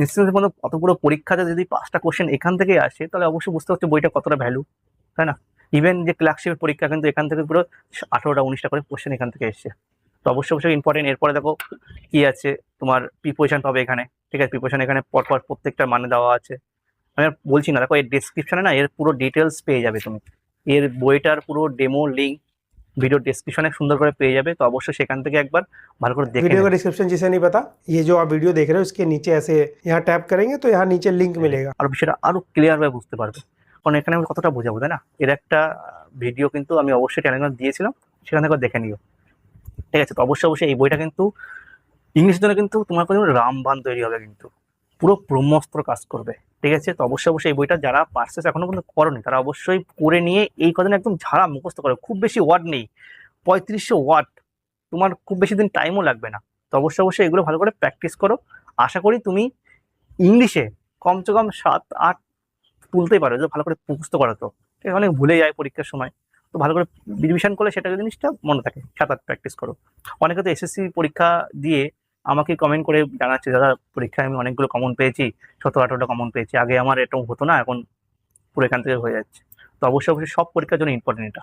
নিশ্চিত মতো অত বড় পরীক্ষাতে যদি পাঁচটা কোশ্চেন এখান থেকে আসে, তাহলে অবশ্যই বুঝতে হচ্ছে বইটা কতটা ভ্যালু তাই না? ইভেন যে ক্লার্কশিপের পরীক্ষা কিন্তু এখান থেকে পুরো আঠারোটা, উনিশটা করে কোশ্চেন এখান থেকে এসছে। তো অবশ্যই অবশ্যই ইম্পর্টেন্ট এরপরে দেখো কি আছে তোমার প্রিপোজিশন পাবে এখানে, ঠিক আছে? প্রিপোজিশন এখানে পরপর প্রত্যেকটা মানে দেওয়া আছে। আমি বলছি না, দেখো এর ডেসক্রিপশনে না এর পুরো ডিটেলস পেয়ে যাবে তুমি। এর বইটার পুরো ডেমো লিঙ্ক ভিডিও ডেসক্রিপশনে সুন্দর করে পেয়ে যাবে তো অবশ্যই সেখান থেকে একবার ভালো করে দেখে वीडियो নেবে। का डिस्क्रिप्शन जिसे नहीं पता ये जो आप वीडियो देख रहे हो इसके नीचे ऐसे यहाँ टैप करेंगे तो यहाँ नीचे लिंक मिलेगा আরো বিষয়টা আরো ক্লিয়ার ভাবে বুঝতে পারবে কারণ এখানে আমি কতটা বোঝাবো তাই না এর একটা ভিডিও কিন্তু আমি অবশ্যই টেলিগ্রাম দিয়েছিলাম সেখান থেকে একবার দেখে নিও ঠিক আছে তো অবশ্যই অবশ্যই এই বইটা কিন্তু ইংলিশের জন্য কিন্তু তোমার কোনো রামবান তৈরি হবে কিন্তু পুরো ব্রহ্মস্ত্র কাজ করবে। ঠিক আছে? তো অবশ্যই অবশ্যই এই বইটা যারা পার্সেস এখনও কিন্তু করনি তারা অবশ্যই করে নিয়ে এই কদিন একদম ঝাড়া মুখস্থ করে। খুব বেশি ওয়ার্ড নেই। পঁয়ত্রিশশো ওয়ার্ড তোমার খুব বেশি দিন টাইমও লাগবে না। তো অবশ্যই অবশ্যই এগুলো ভালো করে প্র্যাকটিস করো। আশা করি তুমি ইংলিশে কমসে কম সাত আট তুলতেই পারো। যে ভালো করে মুখস্থ করা তো। ঠিক আছে, অনেক ভুলে যায় পরীক্ষার সময়। তো ভালো করে রিভিশন করলে সেটা জিনিসটা মনে থাকে। সাত আট প্র্যাকটিস করো। অনেকে তো এসএসসি পরীক্ষা দিয়ে আমাকে কমেন্ট করে জানাচ্ছে দাদা পরীক্ষায় আমি অনেকগুলো কমন পেয়েছি সতেরো আঠারোটা কমন পেয়েছি। আগে আমার এরকম হতো না এখন পুরো এখান থেকে হয়ে যাচ্ছে। তো অবশ্যই অবশ্যই সব পরীক্ষার জন্য ইম্পর্টেন্ট এটা।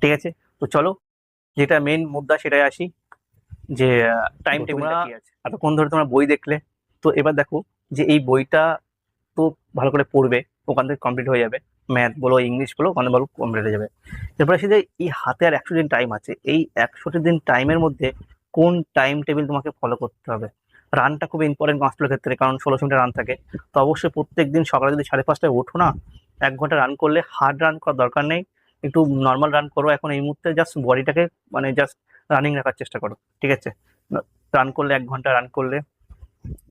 ঠিক আছে? তো চলো যেটা মেন মুদ্রা সেটাই আসি যে টাইম টেবিলটা কি আছে? এতক্ষণ ধরে তোমরা বই দেখলে তো এবার দেখো যে এই বইটা তো ভালো করে পড়বে ওখান থেকে কমপ্লিট হয়ে যাবে। ম্যাথ বলো ইংলিশ বলো ওখানে ভালো কমপ্লিট হয়ে যাবে। এরপরে আসে যে এই হাতে আর একশো দিন টাইম আছে। এই একশোটি দিন টাইমের মধ্যে কোন টাইম টেবিল তোমাকে ফলো করতে হবে? রানটা খুব ইম্পর্টেন্ট কনস্টেবলের ক্ষেত্রে, কারণ ষোলোশো মিটার রান থাকে। তো অবশ্যই প্রত্যেক দিন সকালে যদি সাড়ে পাঁচটায় ওঠো না, এক ঘণ্টা রান করলে হার্ড রান করার দরকার নেই। একটু নর্মাল রান করো, এখন এই মুহূর্তে জাস্ট বডিটাকে মানে জাস্ট রানিং রাখার চেষ্টা করো, ঠিক আছে? রান করলে এক ঘণ্টা রান করলে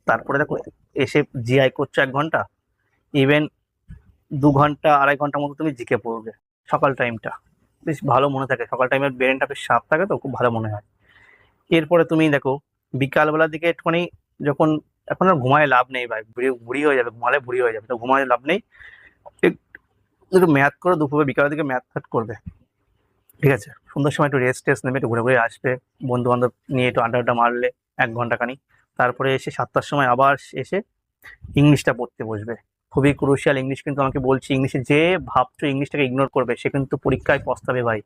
তারপরে দেখো, এসে জিআই করছ এক ঘণ্টা ইভেন দু ঘণ্টা, আড়াই ঘণ্টার মতো তুমি জিকে পড়বে সকাল টাইমটা বেশ ভালো মনে থাকে, সকাল টাইমের ব্রেনটা বেশ সাপ থাকে তো, খুব ভালো মনে হয়। এরপরে তুমি দেখো, বিকালবেলার দিকে একটুখানি যখন, এখন আর ঘুমায় লাভ নেই ভাই, বুড়ি হয়ে যাবে, ঘুমালে বুড়ি হয়ে যাবে, তো ঘুমায় লাভ নেই। এক- একটু ম্যাথ করে, দুপুরে বিকালের দিকে ম্যাথ ফ্যাথ করবে। ঠিক আছে? সুন্দর সময় একটু রেস্ট টেস্ট নেবে, একটু ঘুরে ঘুরে আসবে বন্ধু বান্ধব নিয়ে একটু আড্ডা আড্ডা মারলে এক ঘণ্টা খানি তারপরে এসে সাতটার সময় আবার এসে ইংলিশটা পড়তে বসবে। খুবই ক্রুশিয়াল ইংলিশ কিন্তু আমাকে বলছি, ইংলিশে যে ভাবছ ইংলিশটাকে ইগনোর করবে, সে কিন্তু পরীক্ষায় পস্তাবে ভাই।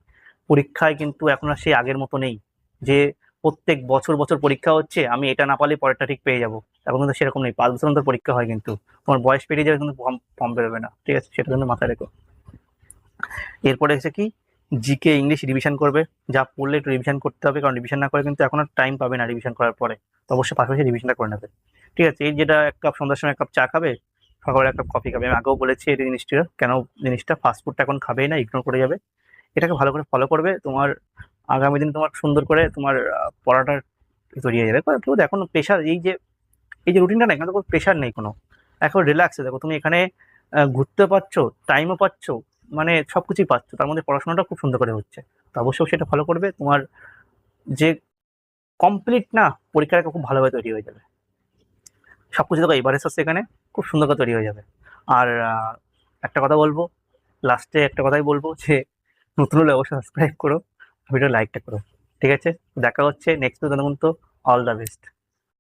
পরীক্ষায় কিন্তু এখন আর সেই আগের মতো নেই। যে প্রত্যেক বছর বছর পরীক্ষা হচ্ছে, আমি এটা না পারলে পরেরটা ঠিক পেয়ে যাব। এখন কিন্তু সেরকম নেই, পাঁচ বছর অন্তর পরীক্ষা হয় কিন্তু। তোমার বয়স পেরিয়ে যাবে কিন্তু ফর্ম বেরোবে না, ঠিক আছে? সেটা কিন্তু মাথায় রেখো। এরপরে এসে কি? জিকে ইংলিশ রিভিশন করবে। যা পড়লে একটু রিভিশন করতে হবে, কারণ রিভিশন না করে কিন্তু এখন আর টাইম পাবে না রিভিশন করার পরে। তো অবশ্যই পাশাপাশি রিভিশনটা করে নেবে। ঠিক আছে? এই যেটা এক কাপ সন্ধ্যার সময় এক কাপ চা খাবে, সকালে এক কাপ কফি খাবে। আমি আগেও বলেছি এই জিনিসটা, কেন জিনিসটা ফাস্টফুডটা এখন খাবেই না ইগনোর করে যাবে। এটাকে ভালো করে ফলো করবে। তোমার আগামী দিন তোমার সুন্দর করে তোমার পড়াটা তৈরি হয়ে যাবে। কেউ দেখো প্রেশার এই যে এই যে রুটিনটা না এখানে কোনো প্রেশার নেই কোনো। এখন রিল্যাক্সে দেখো, তুমি এখানে ঘুরতে পারছ টাইমও পাচ্ছ মানে সব কিছুই পাচ্ছ, তার মধ্যে পড়াশোনাটা খুব সুন্দর করে হচ্ছে। তো অবশ্যই সেটা ফলো করবে, তোমার যে কমপ্লিট না পরীক্ষাটা খুব ভালোভাবে তৈরি হয়ে যাবে। সব কিছু দেখো এবারে আসছে এখানে, খুব সুন্দর করে তৈরি হয়ে যাবে। আর একটা কথা বলব লাস্টে একটা কথাই বলব যে, নতুন হলে অবশ্যই সাবস্ক্রাইব করো। ভিডিও লাইকটা করো। ঠিক আছে? দেখা হচ্ছে নেক্সট পর্যন্ত অল দ্য বেস্ট